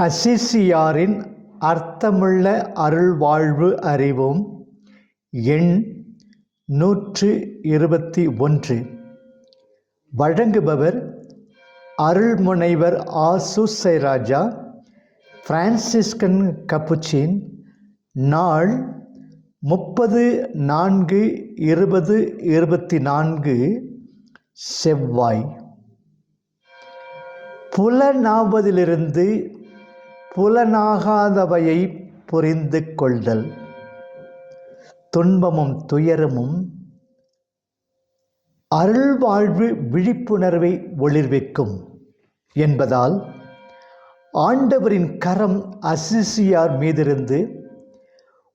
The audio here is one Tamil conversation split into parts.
அசிசியாரின் அர்த்தமுள்ள அருள்வாழ்வு அறிவோம் எண் நூற்று இருபத்தி ஒன்று. வழங்குபவர் அருள்முனைவர் ஆசு சைராஜா பிரான்சிஸ்கன் கப்புச்சின் நாள் முப்பது நான்கு இருபது இருபத்தி நான்கு செவ்வாய். புலனாவதிலிருந்து புலனாகாதவையை புரிந்து கொள்தல் துன்பமும் துயரமும் அருள்வாழ்வு விழிப்புணர்வை ஒளிர்விக்கும் என்பதால் ஆண்டவரின் கரம் அசிசியார் மீதிருந்து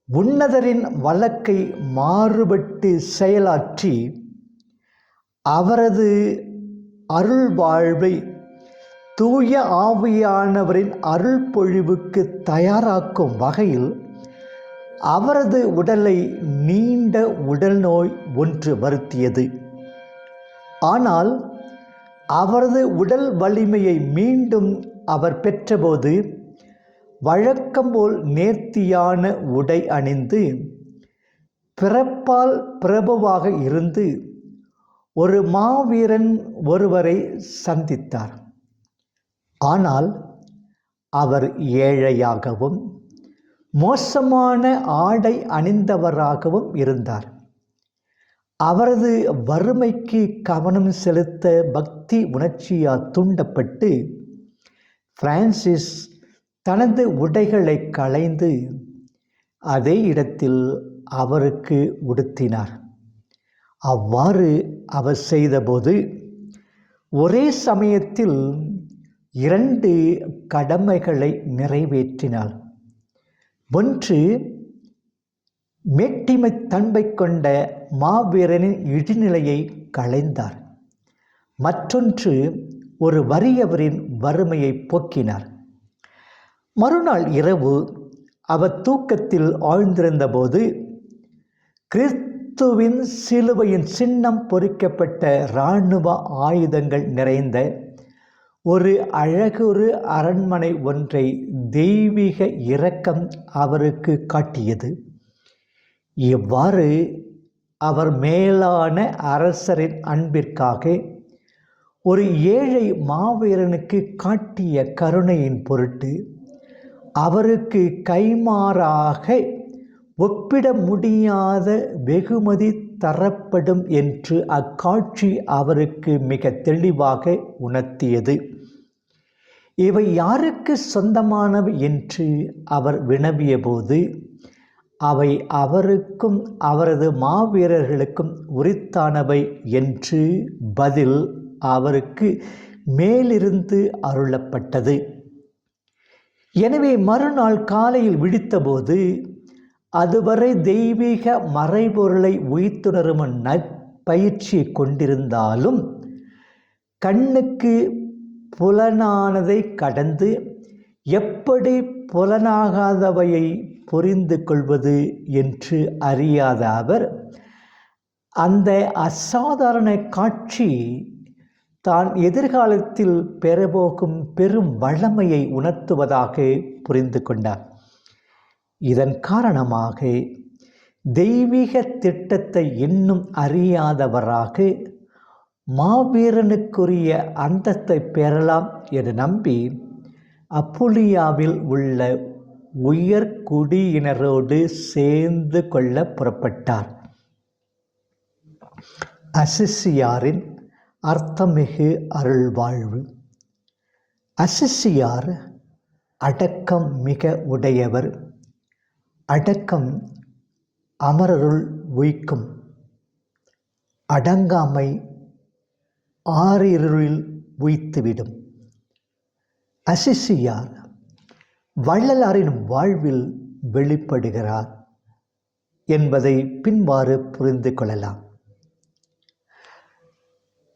உன்னதரின் வழக்கை மாறுபட்டு செயலாற்றி அவரது அருள்வாழ்வை தூய ஆவியானவரின் அருள் பொழிவுக்கு தயாராக்கும் வகையில் அவரது உடலை நீண்ட உடல் நோய் ஒன்று வருத்தியது. ஆனால் அவரது உடல் வலிமையை மீண்டும் அவர் பெற்றபோது வழக்கம்போல் நேர்த்தியான உடை அணிந்து பிறப்பால் பிரபுவாக இருந்து ஒரு மாவீரன் ஒருவரை சந்தித்தார். ஆனால் அவர் ஏழையாகவும் மோசமான ஆடை அணிந்தவராகவும் இருந்தார். அவரது வறுமைக்கு கவனம் செலுத்த பக்தி உணர்ச்சியால் தூண்டப்பட்டு பிரான்சிஸ் தனது உடைகளை களைந்து அதே இடத்தில் அவருக்கு உடுத்தினார். அவ்வாறு அவர் செய்தபோது ஒரே சமயத்தில் இரண்டு கடமைகளை நிறைவேற்றினாள். ஒன்று மேட்டிமை தன்மை கொண்ட மாவீரனின் இடிநிலையை களைந்தார். மற்றொன்று ஒரு வறியவரின் வறுமையை போக்கினார். மறுநாள் இரவு அவர் தூக்கத்தில் ஆழ்ந்திருந்தபோது கிறிஸ்துவின் சிலுவையின் சின்னம் பொறிக்கப்பட்ட இராணுவ ஆயுதங்கள் நிறைந்த ஒரு அழகொரு அரண்மனை ஒன்றை தெய்வீக இரக்கம் அவருக்கு காட்டியது. இவ்வாறு அவர் மேலான அரசரின் அன்பிற்காக ஒரு ஏழை மாவீரனுக்கு காட்டிய கருணையின் பொருட்டு அவருக்கு கைமாறாக ஒப்பிட முடியாத வெகுமதி தரப்படும் என்று அக்காட்சி அவருக்கு மிக தெளிவாக உணர்த்தியது. இவை யாருக்கு சொந்தமானவை என்று அவர் வினவியபோது அவை அவருக்கும் அவரது மாவீரர்களுக்கும் உரித்தானவை என்று பதில் அவருக்கு மேலிருந்து அருளப்பட்டது. எனவே மறுநாள் காலையில் விழித்தபோது அதுவரை தெய்வீக மறைபொருளை உயிர்த்துணரும் நற்பயிற்சி கொண்டிருந்தாலும் கண்ணுக்கு புலனானதை கடந்து எப்படி புலனாகாதவையை புரிந்து கொள்வது என்று அறியாத அவர் அந்த அசாதாரண காட்சி தான் எதிர்காலத்தில் பெறபோகும் பெரும் வளமையை உணர்த்துவதாக புரிந்து கொண்டார். இதன் காரணமாக தெய்வீக திட்டத்தை இன்னும் அறியாதவராக மாவீரனுக்குரிய அந்தத்தை பெறலாம் என நம்பி அப்புலியாவில் உள்ள உயர் குடியினரோடு சேர்ந்து கொள்ள புறப்பட்டார். அசிசியாரின் அர்த்தமிகு அருள்வாழ்வு. அசிசியார் அடக்கம் மிக உடையவர். அடக்கம் அமரருள் உய்க்கும். அடங்காமை ஆறிருளில் உய்த்துவிடும். அசிசியார் வள்ளலாரின் வாழ்வில் வெளிப்படுகிறார் என்பதை பின்வாறு புரிந்து கொள்ளலாம்.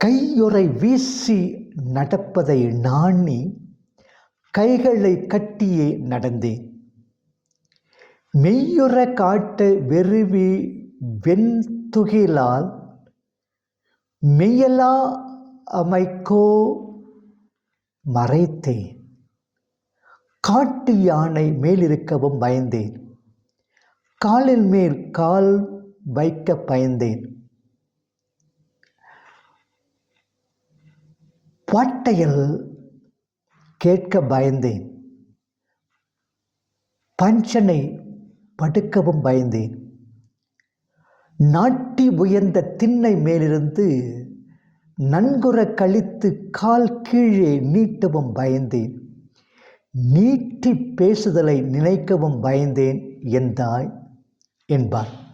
கையுறை வீசி நடப்பதை நாணி கைகளை கட்டியே நடந்தேன் மெய்யுற காட்ட வெறுவி வெண்துகிலால் மெய்யலா அமைக்கோ மறைத்தேன். காட்டு யானை மேலிருக்கவும் பயந்தேன். காலில் மேல் கால் வைக்க பயந்தேன். பாட்டையில் கேட்க பயந்தேன். பஞ்சனை படுக்கவும் பயந்தேன். நாட்டி உயர்ந்த திண்ணை மேலிருந்து நன்குற கழித்து கால் கீழே நீட்டவும் பயந்தேன். நீட்டி பேசுதலை நினைக்கவும் பயந்தேன் என்றாய் என்பார்.